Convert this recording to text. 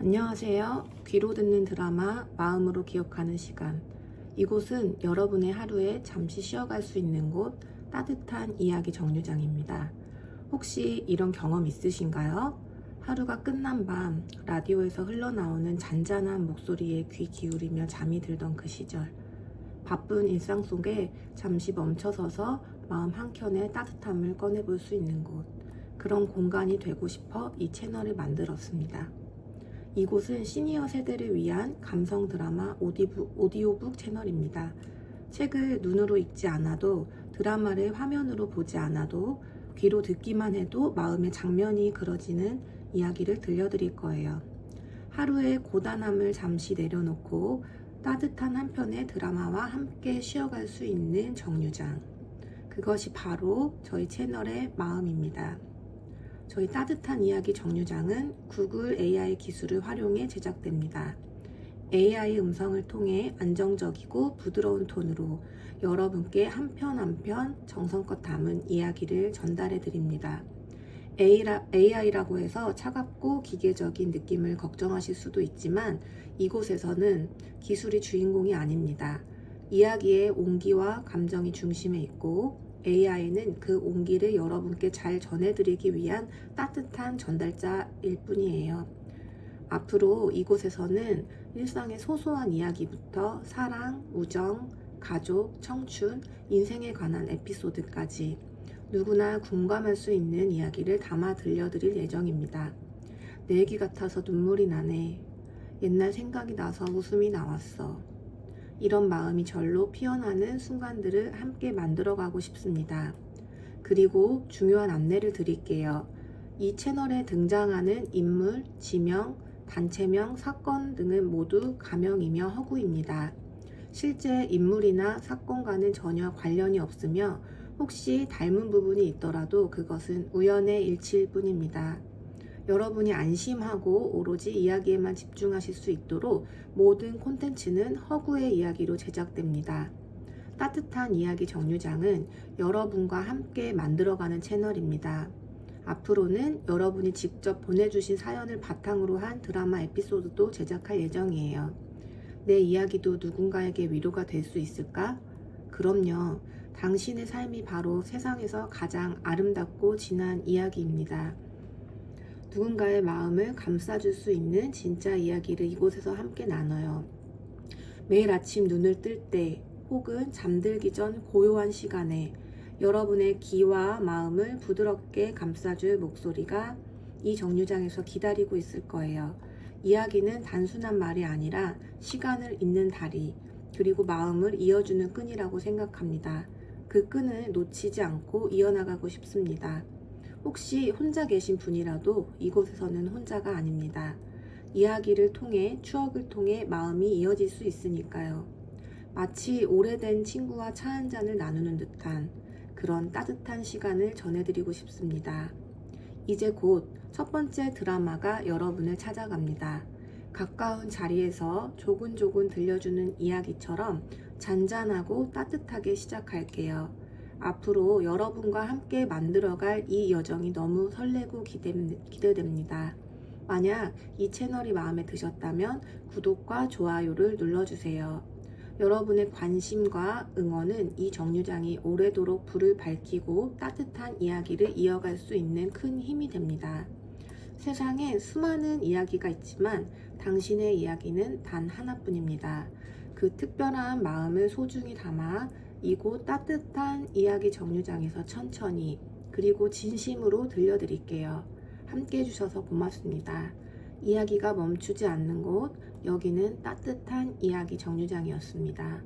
안녕하세요. 귀로 듣는 드라마 마음으로 기억하는 시간. 이곳은 여러분의 하루에 잠시 쉬어갈 수 있는 곳 따뜻한 이야기 정류장입니다. 혹시 이런 경험 있으신가요? 하루가 끝난 밤 라디오에서 흘러나오는 잔잔한 목소리에 귀 기울이며 잠이 들던 그 시절. 바쁜 일상 속에 잠시 멈춰서서 마음 한켠에 따뜻함을 꺼내볼 수 있는 곳. 그런 공간이 되고 싶어 이 채널을 만들었습니다. 이곳은 시니어 세대를 위한 감성 드라마 오디오북 채널입니다. 책을 눈으로 읽지 않아도 드라마를 화면으로 보지 않아도 귀로 듣기만 해도 마음의 장면이 그려지는 이야기를 들려드릴 거예요. 하루의 고단함을 잠시 내려놓고 따뜻한 한 편의 드라마와 함께 쉬어갈 수 있는 정류장. 그것이 바로 저희 채널의 마음입니다. 저희 따뜻한 이야기 정류장은 구글 AI 기술을 활용해 제작됩니다. AI 음성을 통해 안정적이고 부드러운 톤으로 여러분께 한 편 한 편 정성껏 담은 이야기를 전달해 드립니다. AI라고 해서 차갑고 기계적인 느낌을 걱정하실 수도 있지만 이곳에서는 기술이 주인공이 아닙니다. 이야기의 온기와 감정이 중심에 있고 AI는 그 온기를 여러분께 잘 전해드리기 위한 따뜻한 전달자일 뿐이에요. 앞으로 이곳에서는 일상의 소소한 이야기부터 사랑, 우정, 가족, 청춘, 인생에 관한 에피소드까지 누구나 공감할 수 있는 이야기를 담아 들려드릴 예정입니다. 내 얘기 같아서 눈물이 나네. 옛날 생각이 나서 웃음이 나왔어. 이런 마음이 절로 피어나는 순간들을 함께 만들어가고 싶습니다. 그리고 중요한 안내를 드릴게요. 이 채널에 등장하는 인물, 지명, 단체명, 사건 등은 모두 가명이며 허구입니다. 실제 인물이나 사건과는 전혀 관련이 없으며 혹시 닮은 부분이 있더라도 그것은 우연의 일치일 뿐입니다. 여러분이 안심하고 오로지 이야기에만 집중하실 수 있도록 모든 콘텐츠는 허구의 이야기로 제작됩니다. 따뜻한 이야기 정류장은 여러분과 함께 만들어가는 채널입니다. 앞으로는 여러분이 직접 보내주신 사연을 바탕으로 한 드라마 에피소드도 제작할 예정이에요. 내 이야기도 누군가에게 위로가 될 수 있을까? 그럼요. 당신의 삶이 바로 세상에서 가장 아름답고 진한 이야기입니다. 누군가의 마음을 감싸줄 수 있는 진짜 이야기를 이곳에서 함께 나눠요. 매일 아침 눈을 뜰 때 혹은 잠들기 전 고요한 시간에 여러분의 귀와 마음을 부드럽게 감싸줄 목소리가 이 정류장에서 기다리고 있을 거예요. 이야기는 단순한 말이 아니라 시간을 잇는 다리, 그리고 마음을 이어주는 끈이라고 생각합니다. 그 끈을 놓치지 않고 이어나가고 싶습니다. 혹시 혼자 계신 분이라도 이곳에서는 혼자가 아닙니다. 이야기를 통해 추억을 통해 마음이 이어질 수 있으니까요. 마치 오래된 친구와 차 한 잔을 나누는 듯한 그런 따뜻한 시간을 전해드리고 싶습니다. 이제 곧 첫 번째 드라마가 여러분을 찾아갑니다. 가까운 자리에서 조근조근 들려주는 이야기처럼 잔잔하고 따뜻하게 시작할게요. 앞으로 여러분과 함께 만들어갈 이 여정이 너무 설레고 기대, 기대됩니다. 만약 이 채널이 마음에 드셨다면 구독과 좋아요를 눌러주세요. 여러분의 관심과 응원은 이 정류장이 오래도록 불을 밝히고 따뜻한 이야기를 이어갈 수 있는 큰 힘이 됩니다. 세상에 수많은 이야기가 있지만 당신의 이야기는 단 하나뿐입니다. 그 특별한 마음을 소중히 담아 이곳 따뜻한 이야기 정류장에서 천천히 그리고 진심으로 들려드릴게요. 함께 해주셔서 고맙습니다. 이야기가 멈추지 않는 곳, 여기는 따뜻한 이야기 정류장이었습니다.